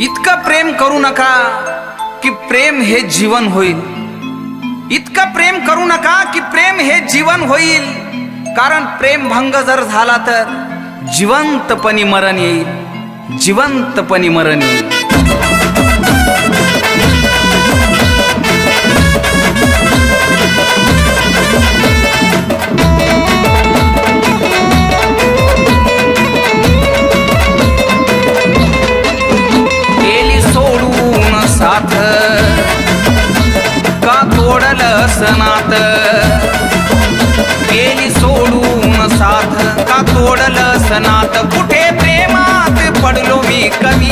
इतकं प्रेम करू नका की प्रेम हे जीवन होईल. इतकं प्रेम करू नका की प्रेम हे जीवन होईल. कारण प्रेम भंग जर झाला तर जिवंतपणी मरण येईल. जिवंतपणी मरण येईल. सनात गेली सोडून साथ का तोडलं सनात कुठे प्रेमात पडलो मी कवी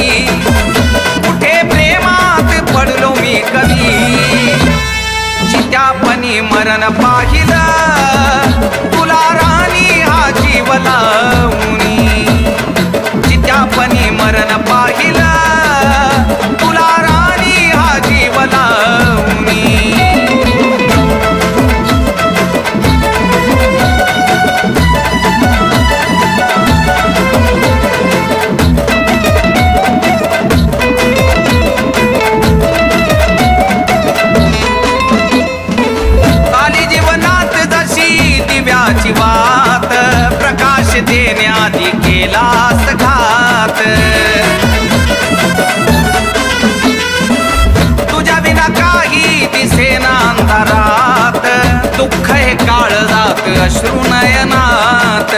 काळ जात अश्रू नयनात.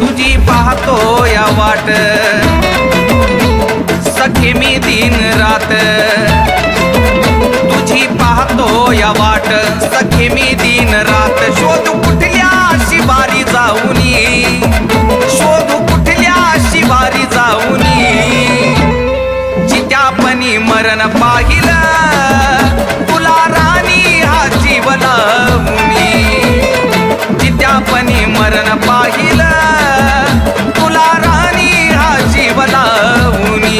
तुझी पाहतो या वाट. सखी मी दिन रात. तुझी पाहतो या वाट. सखी मी दिन रात. शोध पाहिलं. तुला राणी हा जीव लावणी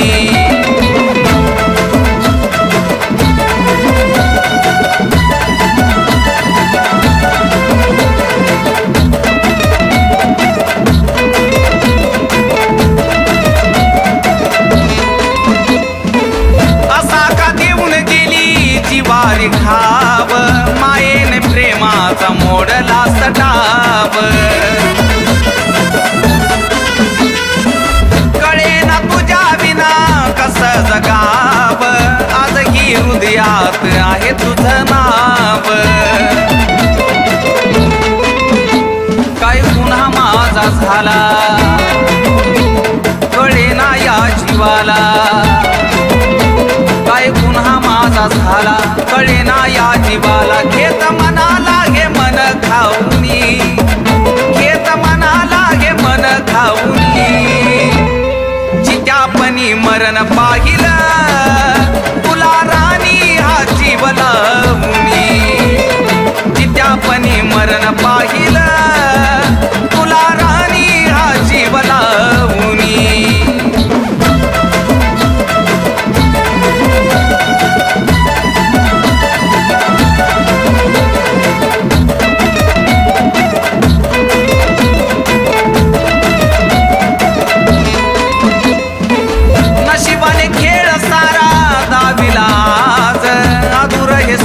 असा का देऊन गेली जीवारी खाव? मायेने प्रेमाचा मोडला सटाव. माझा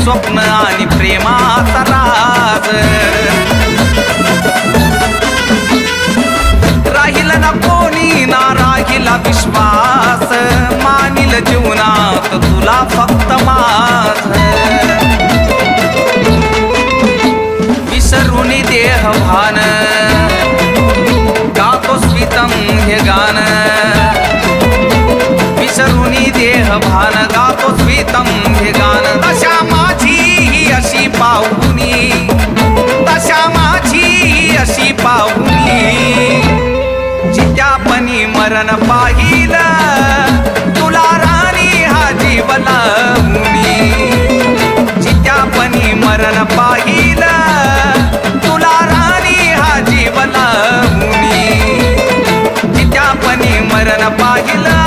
स्वप्न आणि प्रेमाचा राज. राहील ना कोणी ना राहिला विश्वास. मानिल जीवनात तुला फक्त माझ. विसरून देह भान. गातो स्मितम हे गाणं. विसरून देह भान. पाहुनी जित्यापणी मरण पाहिलं तुला राणी हा जीवला मुनी जित्यापणी मरण पाहिलं तुला राणी हा जीवला मुनी जित्यापणी मरण पाहिलं